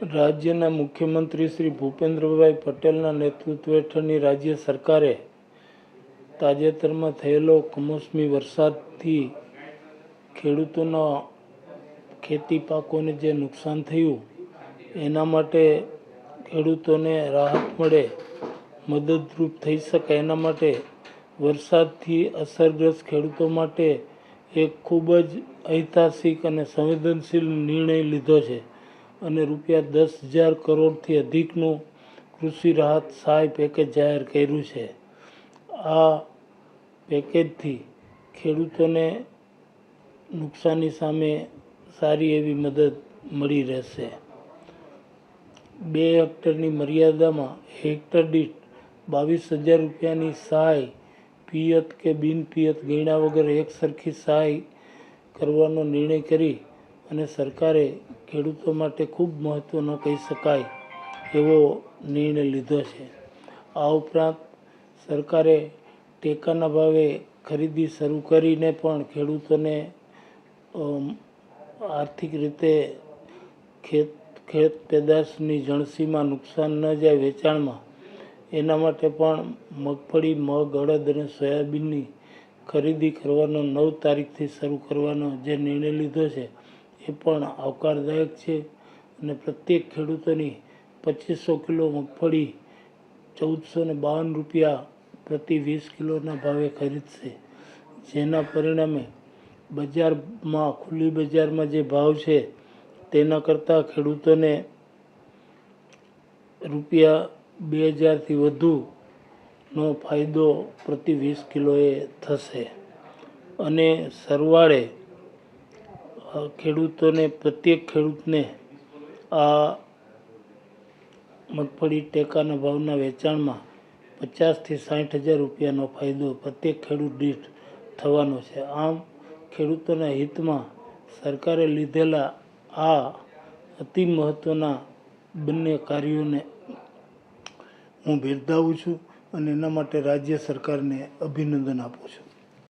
રાજ્યના મુખ્યમંત્રી શ્રી ભૂપેન્દ્રભાઈ પટેલના નેતૃત્વ હેઠળની રાજ્ય સરકારે તાજેતરમાં થયેલો કમોસમી વરસાદથી ખેડૂતોના ખેતી પાકોને જે નુકસાન થયું, એના માટે ખેડૂતોને રાહત મળે, મદદરૂપ થઈ શકે, એના માટે વરસાદથી અસરગ્રસ્ત ખેડૂતો માટે એક ખૂબ જ ઐતિહાસિક અને સંવેદનશીલ નિર્ણય લીધો છે. અને રૂપિયા દસ હજાર કરોડથી અધિકનું કૃષિ રાહત સહાય પેકેજ જાહેર કર્યું છે. આ પેકેજથી ખેડૂતોને નુકસાની સામે સારી એવી મદદ મળી રહેશે. બે હેક્ટરની મર્યાદામાં હેક્ટર દીઠ બાવીસ હજાર રૂપિયાની સહાય પિયત કે બિન પિયત ગણ્યા વગર એક સરખી સહાય કરવાનો નિર્ણય કરી અને સરકારે ખેડૂતો માટે ખૂબ મહત્ત્વનો કહી શકાય એવો નિર્ણય લીધો છે. આ ઉપરાંત સરકારે ટેકાના ભાવે ખરીદી શરૂ કરીને પણ ખેડૂતોને આર્થિક રીતે ખેત ખેત પેદાશની જણસીમાં નુકસાન ન જાય વેચાણમાં, એના માટે પણ મગફળી, મગ, અડદ અને સોયાબીનની ખરીદી કરવાનો નવ તારીખથી શરૂ કરવાનો જે નિર્ણય લીધો છે. પણ આવકારદાયક છે. અને પ્રત્યેક ખેડૂતોની પચીસો કિલો મગફળી ચૌદસો ને બાવન રૂપિયા પ્રતિ વીસ કિલોના ભાવે ખરીદશે. જેના પરિણામે બજારમાં, ખુલ્લી બજારમાં જે ભાવ છે, તેના કરતાં ખેડૂતોને રૂપિયા બે હજારથી વધુનો ફાયદો પ્રતિ વીસ કિલોએ થશે. અને સરવાળે ખેડૂતોને, પ્રત્યેક ખેડૂતને આ મગફળી ટેકાના ભાવના વેચાણમાં પચાસથી સાઠ હજાર રૂપિયાનો ફાયદો પ્રત્યેક ખેડૂત દીઠ થવાનો છે. આમ, ખેડૂતોના હિતમાં સરકારે લીધેલા આ અતિ મહત્ત્વના બંને કાર્યોને હું બિરદાવું છું અને એના માટે રાજ્ય સરકારને અભિનંદન આપું છું.